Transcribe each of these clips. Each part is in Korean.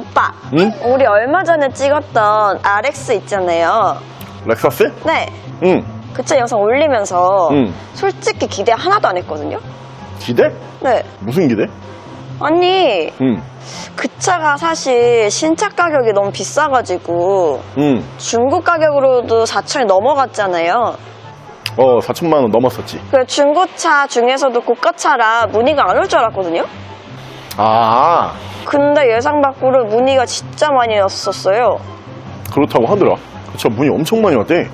오빠, 응? 우리 얼마 전에 찍었던 RX 있잖아요. 렉서스? 네. 응. 그 차 영상 올리면서 응. 솔직히 기대 하나도 안 했거든요. 기대? 네. 무슨 기대? 아니, 응. 그 차가 사실 신차 가격이 너무 비싸가지고 응. 중고 가격으로도 4천이 넘어갔잖아요. 어, 4천만 원 넘었었지. 그 중고차 중에서도 고가차라 문의가 안 올 줄 알았거든요. 아, 근데 예상 밖으로 문의가 진짜 많이 왔었어요. 그렇다고 하더라. 그차 문이 엄청 많이 왔대.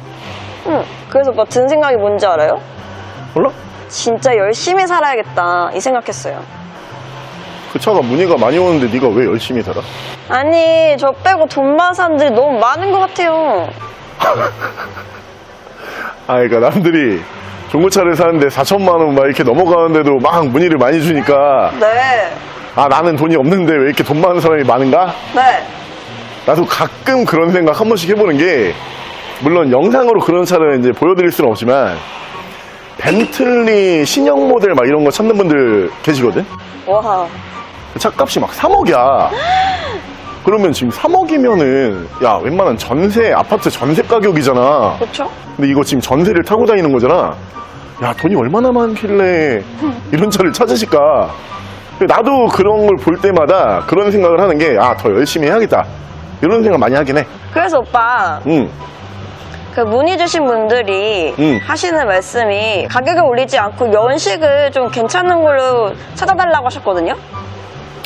응. 그래서 뭐든 생각이 뭔지 알아요? 몰라? 진짜 열심히 살아야겠다 이 생각했어요. 그 차가 문의가 많이 오는데 네가 왜 열심히 살아? 아니 저 빼고 돈 많은 사람들이 너무 많은 것 같아요. 아, 그러니까 남들이 중고차를 사는데 4천만 원 막 이렇게 넘어가는데도 막 문의를 많이 주니까 네. 아, 나는 돈이 없는데 왜 이렇게 돈 많은 사람이 많은가? 네. 나도 가끔 그런 생각 한 번씩 해보는 게 물론 영상으로 그런 차를 이제 보여드릴 수는 없지만 벤틀리 신형 모델 막 이런 거 찾는 분들 계시거든? 와. 그 차값이 막 3억이야. 그러면 지금 3억이면은 야 웬만한 전세 아파트 전세 가격이잖아. 그렇죠? 근데 이거 지금 전세를 타고 다니는 거잖아. 야 돈이 얼마나 많길래 이런 차를 찾으실까? 나도 그런 걸 볼 때마다 그런 생각을 하는 게 아 더 열심히 해야겠다. 이런 생각 많이 하긴 해. 그래서 오빠 응. 그 문의 주신 분들이 응. 하시는 말씀이 가격을 올리지 않고 연식을 좀 괜찮은 걸로 찾아달라고 하셨거든요.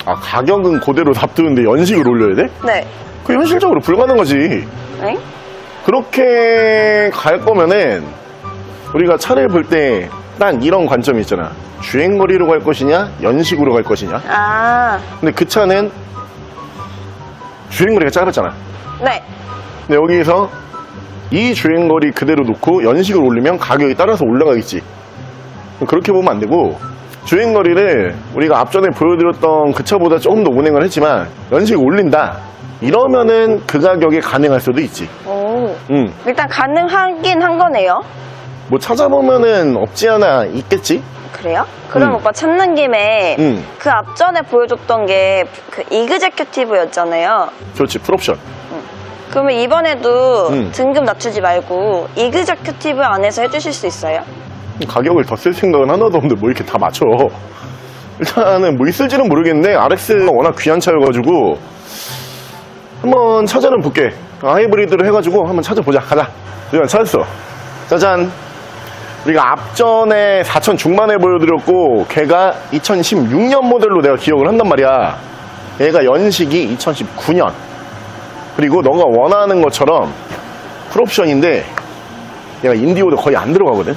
아 가격은 그대로 납두는데 연식을 올려야 돼? 네. 그 현실적으로 불가능하지. 네? 그렇게 갈 거면은 우리가 차를 볼 때 딱 이런 관점이 있잖아. 주행거리로 갈 것이냐, 연식으로 갈 것이냐. 아, 근데 그 차는 주행거리가 짧았잖아. 네. 근데 여기서 이 주행거리 그대로 놓고 연식을 올리면 가격이 따라서 올라가겠지. 그렇게 보면 안 되고 주행거리를 우리가 앞전에 보여드렸던 그 차보다 조금 더 운행을 했지만 연식을 올린다. 이러면은 그 가격에 가능할 수도 있지. 오. 응. 일단 가능하긴 한 거네요. 뭐 찾아보면은 없지 않아 있겠지? 그래요? 그럼 응. 오빠 찾는 김에 응. 그 앞전에 보여줬던 게 그 이그제큐티브였잖아요. 그렇지, 풀옵션. 그러면 이번에도 응. 등급 낮추지 말고 이그제큐티브 안에서 해주실 수 있어요? 가격을 더 쓸 생각은 하나도 없는데 뭐 이렇게 다 맞춰. 일단은 뭐 있을지는 모르겠는데 RX가 워낙 귀한 차여가지고 한번 찾아는 볼게. 하이브리드를 해가지고 한번 찾아보자. 가자. 일단 찾았어. 짜잔. 우리가 앞전에 4천 중반에 보여드렸고 걔가 2016년 모델로 내가 기억을 한단 말이야. 얘가 연식이 2019년. 그리고 너가 원하는 것처럼 풀옵션인데 얘가 인디오도 거의 안 들어가거든.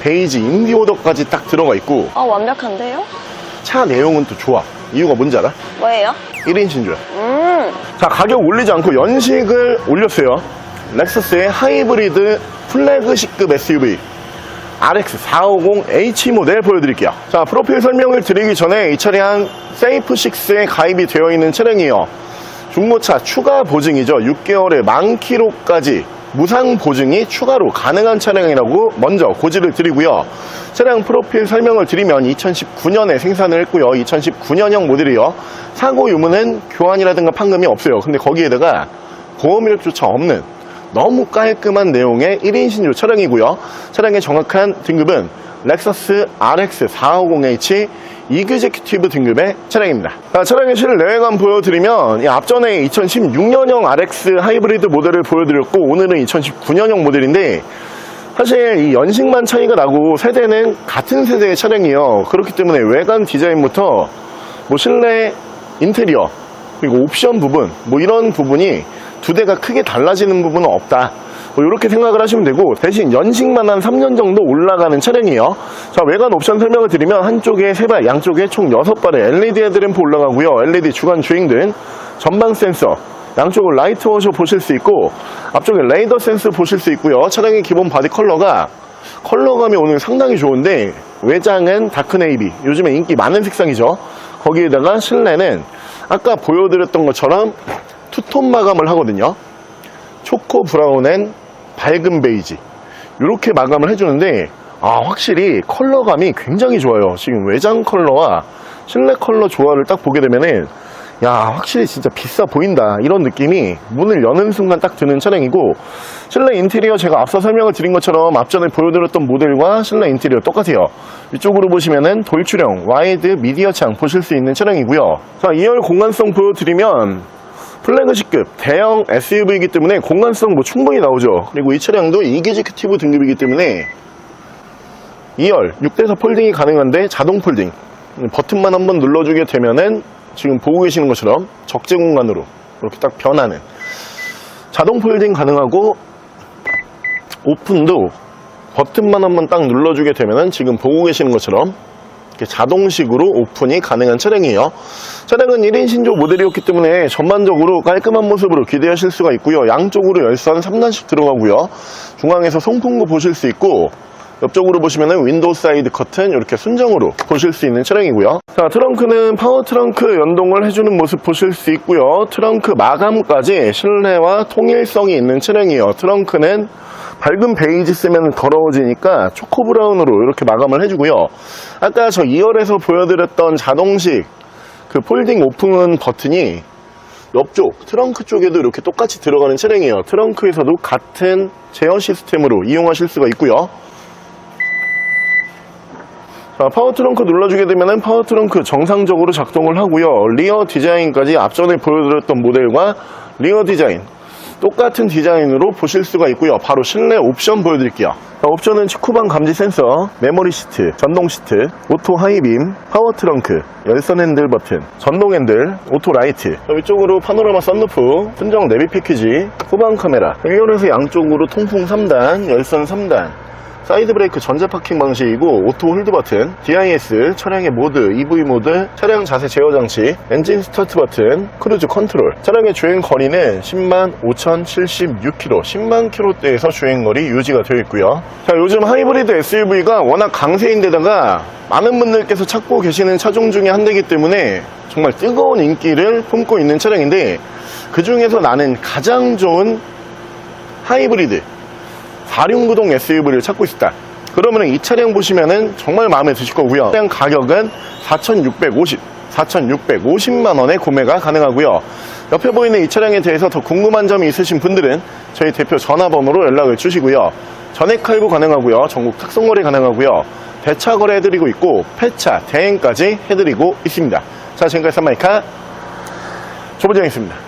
베이지 인디오더까지 딱 들어가 있고 어, 완벽한데요? 차 내용은 또 좋아. 이유가 뭔지 알아? 뭐예요? 1인 신조야. 음, 자 가격 올리지 않고 연식을 올렸어요. 렉서스의 하이브리드 플래그십급 SUV RX450H 모델 보여드릴게요. 자 프로필 설명을 드리기 전에 이 차량 세이프6에 가입이 되어 있는 차량이에요. 중고차 추가 보증이죠. 6개월에 만 킬로까지 무상 보증이 추가로 가능한 차량이라고 먼저 고지를 드리고요. 차량 프로필 설명을 드리면 2019년에 생산을 했고요. 2019년형 모델이요. 사고 유무는 교환이라든가 판금이 없어요. 근데 거기에다가 보험 이력조차 없는 너무 깔끔한 내용의 1인 신조 차량이고요. 차량의 정확한 등급은 렉서스 RX450H 이그제큐티브 등급의 차량입니다. 자, 차량의 실내외관 보여드리면 이 앞전에 2016년형 RX 하이브리드 모델을 보여드렸고 오늘은 2019년형 모델인데 사실 이 연식만 차이가 나고 세대는 같은 세대의 차량이에요. 그렇기 때문에 외관 디자인부터 뭐 실내 인테리어 그리고 옵션 부분 뭐 이런 부분이 두 대가 크게 달라지는 부분은 없다. 뭐 이렇게 생각을 하시면 되고 대신 연식만 한 3년 정도 올라가는 차량이에요. 자 외관 옵션 설명을 드리면 한쪽에 3발, 양쪽에 총 6발의 LED 헤드램프 올라가고요. LED 주간 주행등, 전방 센서, 양쪽을 라이트 워셔 보실 수 있고 앞쪽에 레이더 센스 보실 수 있고요. 차량의 기본 바디 컬러가 컬러감이 오늘 상당히 좋은데 외장은 다크 네이비 요즘에 인기 많은 색상이죠. 거기에다가 실내는 아까 보여드렸던 것처럼 투톤 마감을 하거든요. 초코 브라운엔 밝은 베이지 이렇게 마감을 해주는데 아 확실히 컬러감이 굉장히 좋아요. 지금 외장 컬러와 실내 컬러 조화를 딱 보게 되면은 야 확실히 진짜 비싸 보인다 이런 느낌이 문을 여는 순간 딱 드는 차량이고 실내 인테리어 제가 앞서 설명을 드린 것처럼 앞전에 보여드렸던 모델과 실내 인테리어 똑같아요 이쪽으로 보시면은 돌출형 와이드 미디어 창 보실 수 있는 차량이고요 자 2열 공간성 보여드리면 플래그십급 대형 SUV이기 때문에 공간성 뭐 충분히 나오죠. 그리고 이 차량도 이기지큐티브 등급이기 때문에 2열 6대서 폴딩이 가능한데 자동 폴딩. 버튼만 한번 눌러주게 되면은 지금 보고 계시는 것처럼 적재 공간으로 이렇게 딱 변하는 자동 폴딩 가능하고 오픈도 버튼만 한번 딱 눌러주게 되면은 지금 보고 계시는 것처럼 자동식으로 오픈이 가능한 차량이에요. 차량은 1인 신조 모델이었기 때문에 전반적으로 깔끔한 모습으로 기대하실 수가 있고요. 양쪽으로 열선 3단씩 들어가고요. 중앙에서 송풍구 보실 수 있고 옆쪽으로 보시면은 윈도우 사이드 커튼 이렇게 순정으로 보실 수 있는 차량이고요. 자, 트렁크는 파워 트렁크 연동을 해주는 모습 보실 수 있고요. 트렁크 마감까지 실내와 통일성이 있는 차량이에요. 트렁크는 밝은 베이지 쓰면 더러워지니까 초코 브라운으로 이렇게 마감을 해주고요. 아까 저 2열에서 보여드렸던 자동식 그 폴딩 오픈 버튼이 옆쪽 트렁크 쪽에도 이렇게 똑같이 들어가는 차량이에요. 트렁크에서도 같은 제어 시스템으로 이용하실 수가 있고요. 자, 파워 트렁크 눌러주게 되면 파워 트렁크 정상적으로 작동을 하고요. 리어 디자인까지 앞전에 보여드렸던 모델과 리어 디자인 똑같은 디자인으로 보실 수가 있고요. 바로 실내 옵션 보여드릴게요. 자, 옵션은 측후방 감지 센서, 메모리 시트, 전동 시트, 오토 하이빔, 파워 트렁크, 열선 핸들 버튼, 전동 핸들, 오토 라이트, 자, 위쪽으로 파노라마 썬루프, 순정 내비 패키지, 후방 카메라, 1열에서 양쪽으로 통풍 3단, 열선 3단, 사이드 브레이크 전자 파킹 방식이고 오토 홀드 버튼, DIS, 차량의 모드, EV 모드, 차량 자세 제어 장치, 엔진 스타트 버튼, 크루즈 컨트롤. 차량의 주행 거리는 10만 5,076km, 10만 km대에서 주행 거리 유지가 되어 있고요. 자, 요즘 하이브리드 SUV가 워낙 강세인데다가 많은 분들께서 찾고 계시는 차종 중에 한 대이기 때문에 정말 뜨거운 인기를 품고 있는 차량인데 그 중에서 나는 가장 좋은 하이브리드 4륜구동 SUV를 찾고 있다. 그러면 이 차량 보시면은 정말 마음에 드실 거고요. 차량 가격은 4,650, 4,650만 원에 구매가 가능하고요. 옆에 보이는 이 차량에 대해서 더 궁금한 점이 있으신 분들은 저희 대표 전화번호로 연락을 주시고요. 전액 할부 가능하고요. 전국 특송거래 가능하고요. 대차 거래 해드리고 있고 폐차, 대행까지 해드리고 있습니다. 자, 지금까지 산마이카 조부장이었습니다.